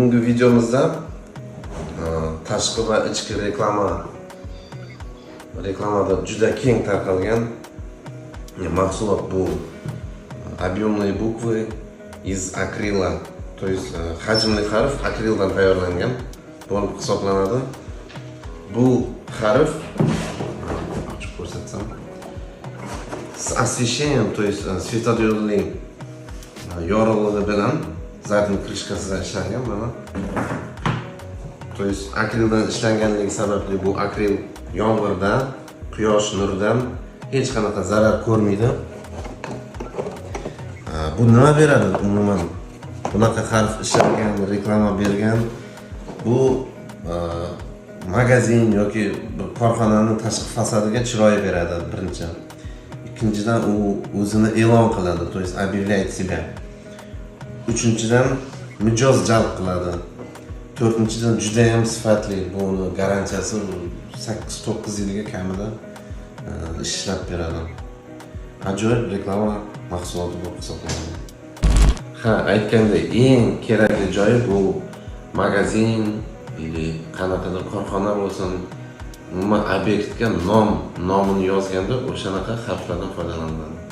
bugungi videomizda e, tashqi va ichki reklama reklamada juda keng tarqalgan e, mahsulot bu объемные буквы из акрила то есть hajmli harf akrildan tayyorlangan bo'lib hisoblanadi. Bu harf ochib ko'rsatsam с освещением то есть e, yorug'ligi bilan задний krishkasidan ishlangan mana то есть akrildan ishlanganligi sababli bu akril yomg'irdan quyosh nuridan hech qanaqa zarar ko'rmaydi bu nima beradi umuman bunaqa harf ishlangan reklama bergan bu magazin yoki bir korxonani tashqi fasadiga chiroy beradi birinchi ikkinchidan u o'zini e'lon qiladi то есть объявляет себя uchinchidan mijoz jalb qiladi. To'rtinchidan judayam sifatli buni garantiyasi sakkiz to'qqiz yilga kamida e, ishlab beradi. Ajoyib reklama mahsuloti bo'lib hisoblanadi. Ha aytgandek eng kerakli joyi bu magazin или qanaqadir korxona bo'lsin. Umuman obyektga nom nomini yozganda o'shanaqa harflardan foydalaniladi.